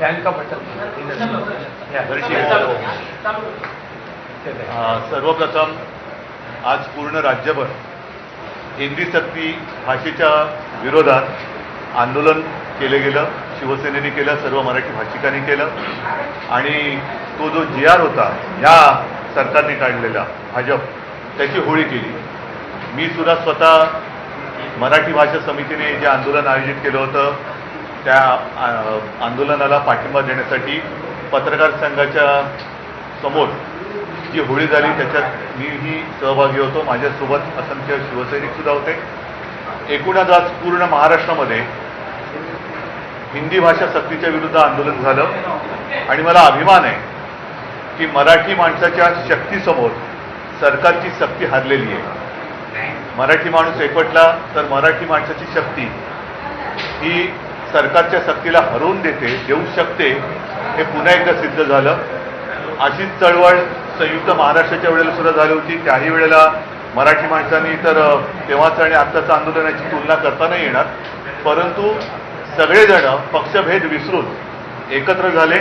Fan का button सर्वप्रथम आज पूर्ण राज्यभर हिंदी सक्ती भाषेच्या विरोधात आंदोलन केलं गेलं शिवसेनेने केलं सर्व मराठी भाषिकांनी केलं. आणि तो जो जी आर होता ह्या सरकारने काढलेला भाजप त्याची होळी केली. मी सुद्धा स्वतः मराठी भाषा समितीने जे आंदोलन आयोजित केलं होतं त्या आंदोलनाला पाठिंबा देण्यासाठी पत्रकार संघाच्या समोर जी होळी झाली त्याच्यात मीही सहभागी होतो. माझ्यासोबत असंख्य शिवसैनिक सुद्धा होते. एकूणच आज पूर्ण महाराष्ट्रामध्ये हिंदी भाषा सक्तीच्या विरुद्ध आंदोलन झालं. आणि मला अभिमान आहे की मराठी माणसाच्या शक्तीसमोर सरकारची सक्ती हरलेली आहे. मराठी माणूस एकवटला तर मराठी माणसाची शक्ती ही सरकारच्या सक्तीला हरवून देते देऊ शकते हे पुन्हा एकदा सिद्ध झालं. अशीच चळवळ संयुक्त महाराष्ट्राच्या वेळेला सुद्धा झाली होती. त्याही वेळेला मराठी माणसांनी तर तेव्हाचं तेव्हाच आणि आत्ताचं आंदोलनाची तुलना करता नाही येणार. परंतु सगळेजण पक्षभेद विसरून एकत्र झाले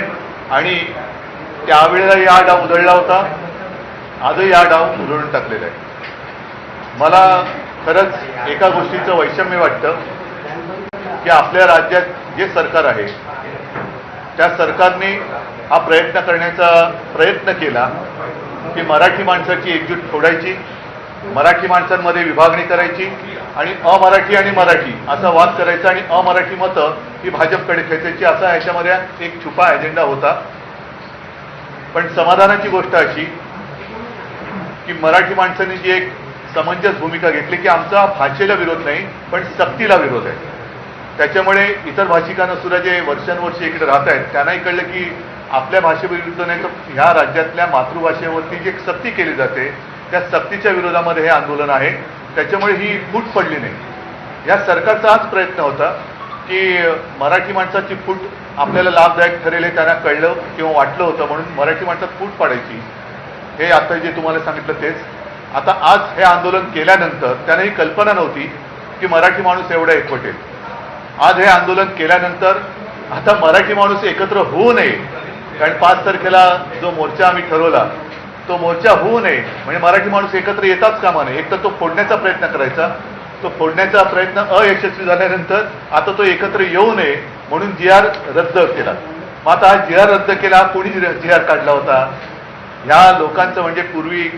आणि त्यावेळेला या डाव उधळला होता. आजही या डाव उधळून टाकलेला आहे. मला खरंच एका गोष्टीचं वैषम्य वाटतं. की आपल्या राज्यात जे सरकार आहे त्या सरकारने हा प्रयत्न करण्याचा प्रयत्न केला की मराठी माणसाची एकजूट सोडायची मराठी माणसांमध्ये विभागणी करायची आणि अमराठी आणि मराठी असा वाद करायचा आणि अमराठी मतं ही भाजपकडे खेचायची असा याच्यामध्ये एक छुपा अजेंडा होता. पण समाधानाची गोष्ट अशी की मराठी माणसांनी जी एक समंजस भूमिका घेतली की आमचा भाषेला विरोध नाही पण सक्तीला विरोध आहे. त्याच्यामुळे इतर भाषिकांना सुद्धा जे वर्षानुवर्ष इकडे राहत आहेत त्यांनाही कळलं की आपल्या भाषेविरुद्ध नाही तर ह्या राज्यातल्या मातृभाषेवरती जी सक्ती केली जाते त्या सक्तीच्या विरोधामध्ये हे आंदोलन आहे. त्याच्यामुळे ही फूट पडली नाही. या सरकारचा हाच प्रयत्न होता की मराठी माणसाची फूट आपल्याला लाभदायक ठरेल हे त्यांना कळलं किंवा वाटलं होतं म्हणून मराठी माणसात फूट पाडायची. हे आता जे तुम्हाला सांगितलं तेच. आता आज हे आंदोलन केल्यानंतर त्यांना ही कल्पना नव्हती की मराठी माणूस एवढा एकवटेल आज हे आंदोलन केल्यानंतर आता मराठी माणूस एकत्र होऊ नये. कारण पाच तारखेला जो मोर्चा आम्ही ठरवला तो मोर्चा होऊ नये. म्हणजे मराठी माणूस एकत्र येताच कामा नये. एक तर तो फोडण्याचा प्रयत्न करायचा. तो फोडण्याचा प्रयत्न अयशस्वी झाल्यानंतर आता तो एकत्र येऊ नये म्हणून जी आर रद्द केला. मग आता हा जी आर रद्द केला कोणी जी आर काढला होता? ह्या लोकांचं म्हणजे पूर्वी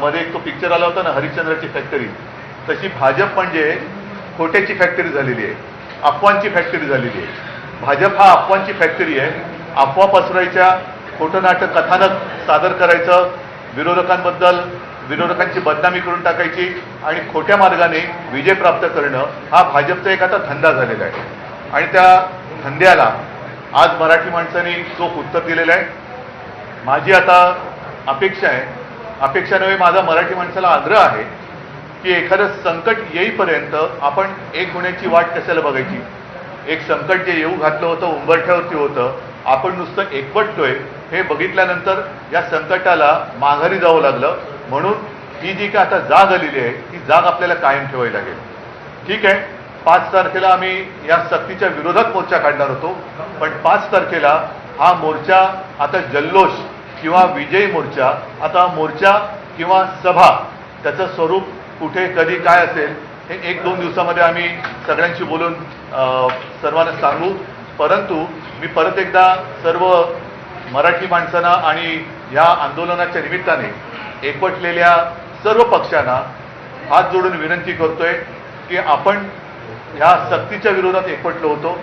मध्ये एक तो पिक्चर आला होता ना हरिश्चंद्राची फॅक्टरी तशी भाजप म्हणजे खोट्याची फॅक्टरी झालेली आहे. अफवांची फॅक्टरी झालेली आहे. भाजप हा अफवांची फॅक्टरी आहे. अफवा पसरायच्या खोटं नाटक कथानक सादर करायचं विरोधकांबद्दल विरोधकांची बदनामी करून टाकायची आणि खोट्या मार्गाने विजय प्राप्त करणं हा भाजपचा एक आता धंदा झालेला आहे. आणि त्या धंद्याला आज मराठी माणसांनी चोख उत्तर दिलेलं आहे. माझी आता अपेक्षा आहे. अपेक्षा नव्हे माझा मराठी माणसाला आग्रह आहे. की एखादं संकट येईपर्यंत आपण एक होण्याची वाट कशाला बघायची? एक संकट जे येऊ घातलं होतं उंबरठ्यावरती होतं आपण नुसतं एकवटतोय हे बघितल्यानंतर या संकटाला माघारी जावं लागलं. म्हणून ही जी काय आता जाग आलेली आहे ती जाग आपल्याला कायम ठेवावी लागेल. ठीक आहे? पाच तारखेला आम्ही या सक्तीच्या विरोधात मोर्चा काढणार होतो. पण पाच तारखेला हा मोर्चा आता जल्लोष किंवा विजयी मोर्चा आता मोर्चा किंवा सभा त्याचं स्वरूप कुठे कधी काय असेल हे एक दोन दिवसामध्ये आम्ही सगळ्यांशी बोलून सर्वांना सांगू. परंतु मी परत एकदा सर्व मराठी माणसांना आणि या आंदोलनाच्या निमित्ताने एकवटलेल्या सर्व पक्षांना हात जोडून विनंती करतोय की आपण ह्या सक्तीच्या विरोधात एकवटलो होतो.